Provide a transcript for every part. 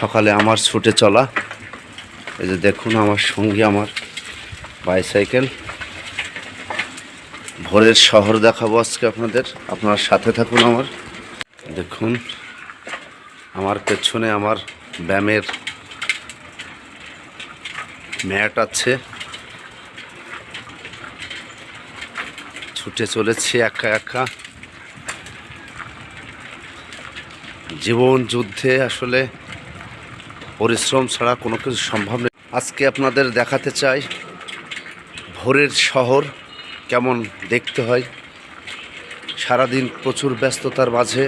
সকালে আমার ছুটে চলা। এই যে দেখুন আমার সঙ্গে আমার বাইসাইকেল ভোরের শহর দেখাবো আজকে আপনাদের। আপনার সাথে থাকুন আমার। দেখুন, আমার পেছনে আমার ব্যায়ামের ম্যাট আছে। ছুটে চলেছি একা একা। জীবন যুদ্ধে আসলে পরিশ্রম ছাড়া কোনো কিছু সম্ভব নেই। আজকে আপনাদের দেখাতে চাই ভোরের শহর কেমন দেখতে হয়। সারাদিন প্রচুর ব্যস্ততার মাঝে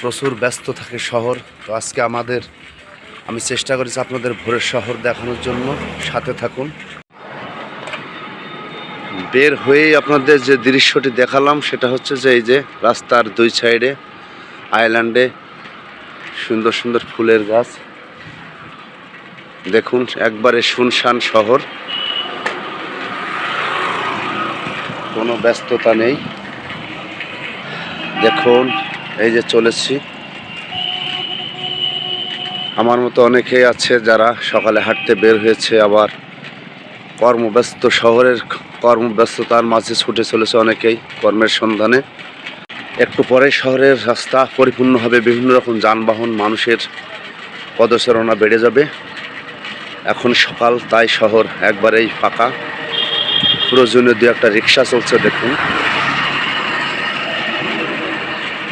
প্রচুর ব্যস্ত থাকে শহর। তো আজকে আমাদের, আমি চেষ্টা করেছি আপনাদের ভোরের শহর দেখানোর জন্য সাথে থাকুন। বের হয়েই আপনাদের যে দৃশ্যটি দেখালাম, সেটা হচ্ছে যে এই যে রাস্তার দুই সাইডে, আইল্যান্ডে সুন্দর সুন্দর ফুলের গাছ। দেখুন, একবারে শুনশান শহর। কোনো ব্যস্ততা নেই। দেখুন, এই যে চলেছি। আমার মতো অনেকেই আছে যারা সকালে হাঁটতে বের হয়েছে, আবার কর্মব্যস্ত শহরের কর্মব্যস্ততার মাঝে ছুটে চলেছে অনেকেই কর্মের সন্ধানে। একটু পরে শহরের রাস্তা পরিপূর্ণ হবে বিভিন্ন রকম যানবাহন, মানুষের পদচারণা বেড়ে যাবে। এখন সকাল, তাই শহর একবারেই ফাঁকা। প্রয়োজনীয় দু একটা রিক্সা চলছে, দেখুন।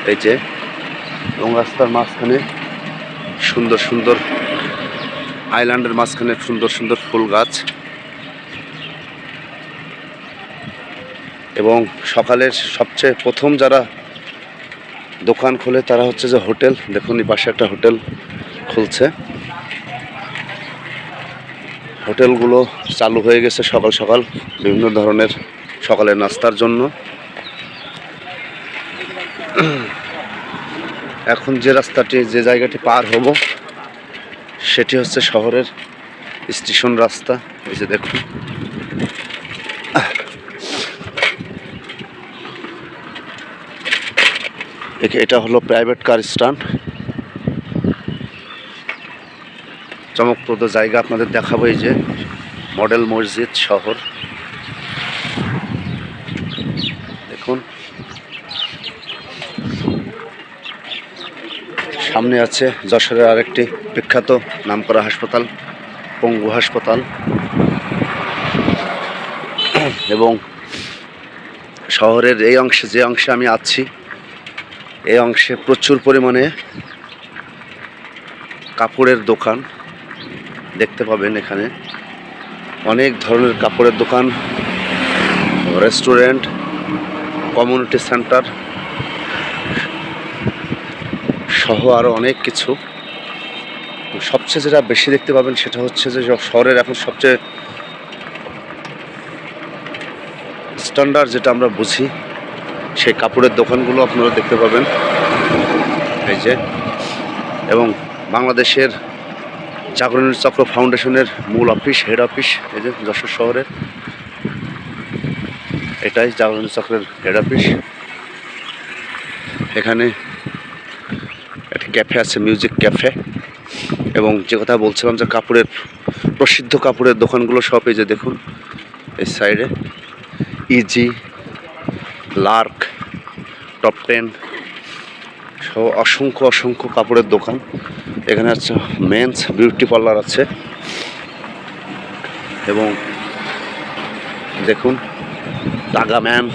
এই যে, এবং রাস্তার মাঝখানে সুন্দর সুন্দর আইল্যান্ডের মাঝখানে সুন্দর সুন্দর ফুল গাছ। এবং সকালের সবচেয়ে প্রথম যারা দোকান খোলে, তারা হচ্ছে যে হোটেল। দেখুন, এই পাশে একটা হোটেল খুলছে। হোটেলগুলো চালু হয়ে গেছে সকাল সকাল, বিভিন্ন ধরনের সকালের নাস্তার জন্য। এখন যে রাস্তাটি, যে জায়গাটি পার হব, সেটি হচ্ছে শহরের স্টেশন রাস্তা। এই যে দেখুন। এটা হলো প্রাইভেট কার স্ট্যান্ড। চমকপ্রদ জায়গা আপনাদের দেখাবো এই যে মডেল মসজিদ শহর। দেখুন। সামনে আছে যশোরের আরেকটি বিখ্যাত নামকরা হাসপাতাল, পঙ্গু হাসপাতাল। এবং শহরের এই অংশে, যে অংশে আমি আছি, এই অংশে প্রচুর পরিমাণে কাপড়ের দোকান। দেখতে পাবেন এখানে। অনেক ধরনের কাপড়ের দোকান, রেস্টুরেন্ট, কমিউনিটি সেন্টার সহ আরও অনেক কিছু। সবচেয়ে যেটা বেশি দেখতে পাবেন সেটা হচ্ছে যে শহরের এখন সবচেয়ে স্ট্যান্ডার্ড যেটা আমরা বুঝি, সেই কাপড়ের দোকানগুলো আপনারা দেখতে পাবেন। এই যে, এবং বাংলাদেশের জাগরণী চক্র ফাউন্ডেশনের মূল অফিস হেড অফিস এই যে যশোর শহরের এটাই জাগরণী চক্রের হেড অফিস এখানে একটা ক্যাফে আছে মিউজিক ক্যাফে এবং যে কথা বলছিলাম যে কাপড়ের, প্রসিদ্ধ কাপড়ের দোকানগুলো সব এই যে দেখুন, এই সাইডে ইজি লার্ক টপ টেন সহ অসংখ্য অসংখ্য কাপড়ের দোকান। এখানে আছে মেন্স বিউটি পার্লার আছে। এবং দেখুন টাগা ম্যান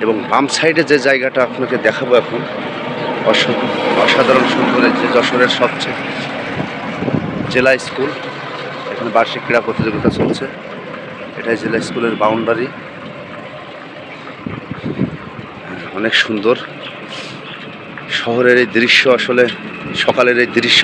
এবং বাম সাইডে যে জায়গাটা আপনাকে দেখাবো এখন, অসা- অসাধারণ সুন্দর যে যশোরের সবচেয়ে জেলা স্কুল। এখানে বার্ষিক ক্রীড়া প্রতিযোগিতা চলছে। এটাই জেলা স্কুলের বাউন্ডারি অনেক সুন্দর। শহরের এই দৃশ্য আসলে সকালের এই দৃশ্য।